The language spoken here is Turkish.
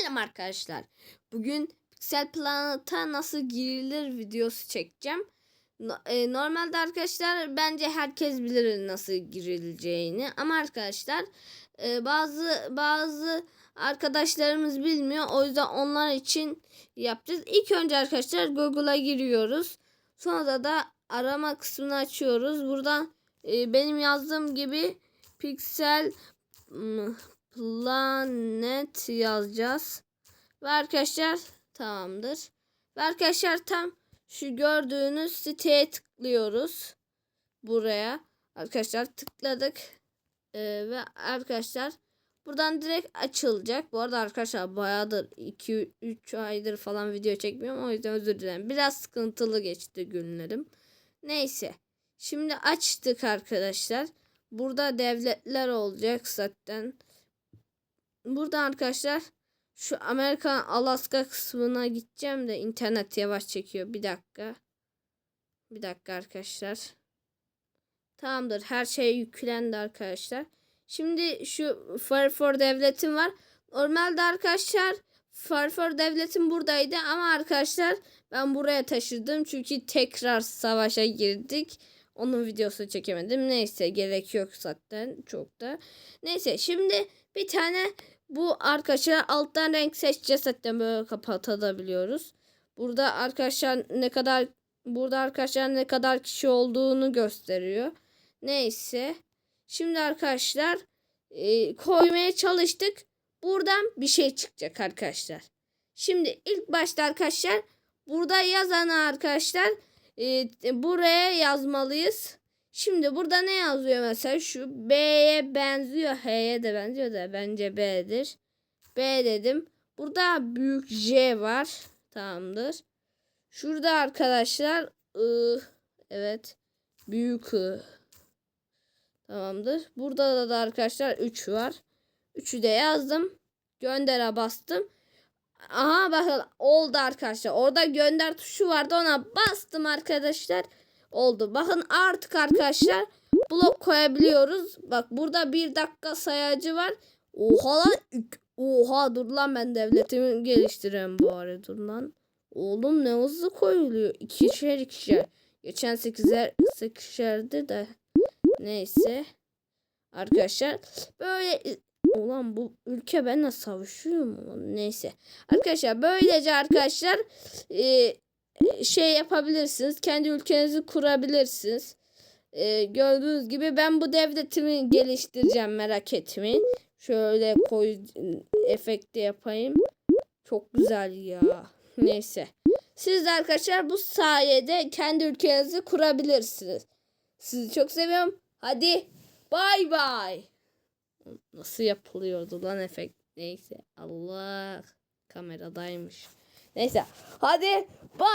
Selam arkadaşlar. Bugün Pixel Planet'a nasıl girilir videosu çekeceğim. E, normalde arkadaşlar bence herkes bilir nasıl girileceğini. Ama arkadaşlar e, bazı bazı arkadaşlarımız bilmiyor. O yüzden onlar için yapacağız. İlk önce arkadaşlar Google'a giriyoruz. Sonra da arama kısmını açıyoruz. Buradan e, benim yazdığım gibi Pixel planet yazacağız. Ve arkadaşlar tamamdır. Ve arkadaşlar tam şu gördüğünüz siteye tıklıyoruz. Buraya. Arkadaşlar tıkladık. Ee, ve arkadaşlar buradan direkt açılacak. Bu arada arkadaşlar bayağıdır 2-3 aydır falan video çekmiyorum. O yüzden özür dilerim. Biraz sıkıntılı geçti günlerim. Neyse. Şimdi açtık arkadaşlar. Burada devletler olacak zaten. Burada arkadaşlar şu Amerika Alaska kısmına gideceğim de internet yavaş çekiyor. Bir dakika. Bir dakika arkadaşlar. Tamamdır. Her şey yüklendi arkadaşlar. Şimdi şu Farfor devletim var. Normalde arkadaşlar Farfor devletim buradaydı ama arkadaşlar ben buraya taşıdım çünkü tekrar savaşa girdik. Onun videosu çekemedim. Neyse gerek yok zaten çok da. Neyse şimdi bir tane bu arkadaşlar alttan renk seçeceğiz zaten böyle kapatabiliyoruz. Burada arkadaşlar ne kadar burada arkadaşlar ne kadar kişi olduğunu gösteriyor. Neyse. Şimdi arkadaşlar e, koymaya çalıştık. Buradan bir şey çıkacak arkadaşlar. Şimdi ilk başta arkadaşlar burada yazan arkadaşlar e, buraya yazmalıyız. Şimdi burada ne yazıyor mesela? Şu B'ye benziyor. H'ye de benziyor da bence B'dir. B dedim. Burada büyük J var. Tamamdır. Şurada arkadaşlar I, evet. Büyük I. Tamamdır. Burada da, da arkadaşlar 3 var. 3'ü de yazdım. Gönder'e bastım. Aha bakın oldu arkadaşlar. Orada gönder tuşu vardı ona bastım arkadaşlar. Oldu. Bakın artık arkadaşlar blok koyabiliyoruz. Bak burada bir dakika sayacı var. Oha lan. Oha dur lan ben devletimi geliştireyim bari dur lan. Oğlum ne hızlı koyuluyor. İkişer ikişer. Geçen sekizer sekizerdi de. Neyse. Arkadaşlar böyle Ulan bu ülke benimle savaşıyor mu? Neyse. Arkadaşlar böylece arkadaşlar e, şey yapabilirsiniz. Kendi ülkenizi kurabilirsiniz. E, gördüğünüz gibi ben bu devletimi geliştireceğim merak etmeyin. Şöyle koy efekti yapayım. Çok güzel ya. Neyse. Siz de arkadaşlar bu sayede kendi ülkenizi kurabilirsiniz. Sizi çok seviyorum. Hadi bay bay. Nasıl yapılıyordu lan efekt? Neyse. Allah kameradaymış. Neyse. Hadi bay.